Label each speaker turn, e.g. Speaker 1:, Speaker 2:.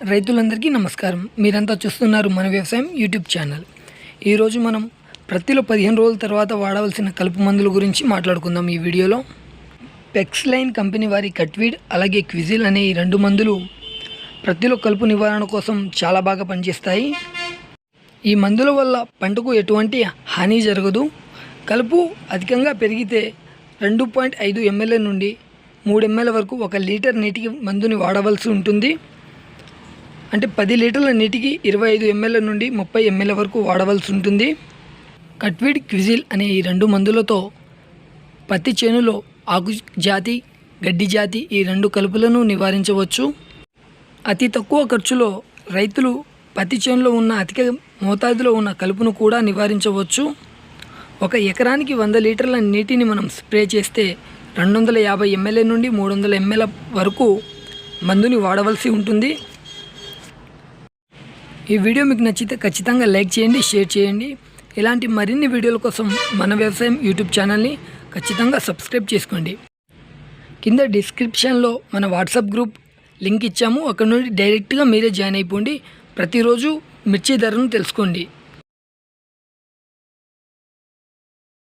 Speaker 1: రైతులందరికీ నమస్కారం. మీరంతా చూస్తున్నారు మన వ్యవసాయం యూట్యూబ్ ఛానల్. ఈరోజు మనం ప్రతిలో పదిహేను రోజుల తర్వాత వాడవలసిన కలుపు మందుల గురించి మాట్లాడుకుందాం ఈ వీడియోలో. పెక్స్లైన్ కంపెనీ వారి కట్వీడ్ అలాగే క్విజిల్ అనే ఈ రెండు మందులు ప్రతిలో కలుపు నివారణ కోసం చాలా బాగా పనిచేస్తాయి. ఈ మందుల వల్ల పంటకు ఎటువంటి హాని జరగదు. కలుపు అధికంగా పెరిగితే రెండు పాయింట్ ఐదు ఎంఎల్ఏ నుండి మూడు ఎంఎల్ వరకు ఒక లీటర్ నీటికి మందుని వాడవలసి ఉంటుంది. అంటే పది లీటర్ల నీటికి ఇరవై ఐదు ఎంఎల్ నుండి ముప్పై ఎంఎల్ వరకు వాడవలసి ఉంటుంది. కట్విడ్ క్విజిల్ అనే ఈ రెండు మందులతో పత్తి చేనులో ఆకు జాతి గడ్డి జాతి ఈ రెండు కలుపులను నివారించవచ్చు. అతి తక్కువ ఖర్చులో రైతులు పత్తి చేనులో ఉన్న అధిక మోతాదులో ఉన్న కలుపును కూడా నివారించవచ్చు. ఒక ఎకరానికి వంద లీటర్ల నీటిని మనం స్ప్రే చేస్తే రెండు వందల యాభై ఎంఎల్ఏ నుండి మూడు వందల ఎంఎల్ వరకు మందుని వాడవలసి ఉంటుంది. ఈ వీడియో మీకు నచ్చితే ఖచ్చితంగా లైక్ చేయండి షేర్ చేయండి. ఇలాంటి మరిన్ని వీడియోల కోసం మన వ్యవసాయం యూట్యూబ్ ఛానల్ని ఖచ్చితంగా సబ్స్క్రైబ్ చేసుకోండి. కింద డిస్క్రిప్షన్లో మన వాట్సాప్ గ్రూప్ లింక్ ఇచ్చాము. అక్కడ నుండి డైరెక్ట్గా మీరే జాయిన్ అయిపోండి. ప్రతిరోజు మిర్చి ధరను తెలుసుకోండి.